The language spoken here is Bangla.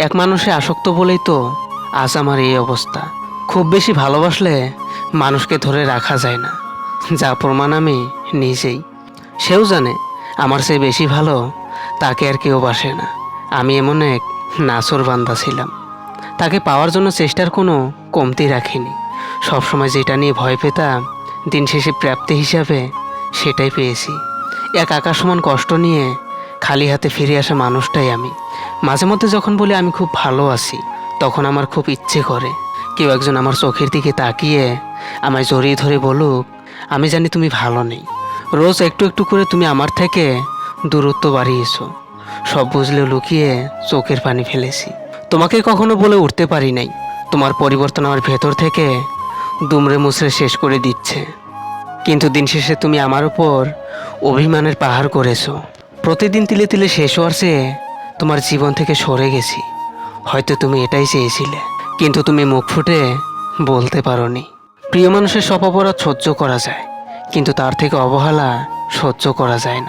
এক মানুষে আসক্ত বলেই তো আজ আমার এই অবস্থা। খুব বেশি ভালোবাসলে মানুষকে ধরে রাখা যায় না। যা প্রমাণ আমি নিজেই। সেও জানে আমার চেয়ে বেশি ভালো তাকে আর কেউ বাসে না। আমি এমন এক নাসর বান্দা ছিলাম। তাকে পাওয়ার জন্য চেষ্টার কোনো কমতি রাখিনি। সবসময় যেটা নিয়ে ভয় পেতাম, দিন শেষে প্রাপ্তি হিসাবে সেটাই পেয়েছি। এক আকাশমান কষ্ট নিয়ে খালি হাতে ফিরে আসা মানুষটাই আমি। মাঝে মধ্যে যখন বলি আমি খুব ভালো আছি, তখন আমার খুব ইচ্ছে করে। কেউ একজন আমার চোখের দিকে তাকিয়ে আমায় জড়িয়ে ধরে বলুক, আমি জানি তুমি ভালো নেই। রোজ একটু একটু করে তুমি আমার থেকে দূরত্ব বাড়িয়েছো। সব বুঝলেও লুকিয়ে চোখের পানি ফেলেছি। তোমাকে কখনো বলে উঠতে পারি নাই। তোমার পরিবর্তন আমার ভেতর থেকে দুমড়ে মুচড়ে শেষ করে দিচ্ছে। কিন্তু দিন শেষে তুমি আমার উপর অভিমানের পাহাড় করেছ। প্রতিদিন তিলে তিলে শেষ হওয়ার চেয়ে তোমার জীবন থেকে সরে গেছি। হয়তো তুমি এটাই চেয়েছিলে, কিন্তু তুমি মুখ ফুটে বলতে পারো নি প্রিয় মানুষের সব অপরাধ সহ্য করা যায়, কিন্তু তার থেকে অবহেলা সহ্য করা যায় না।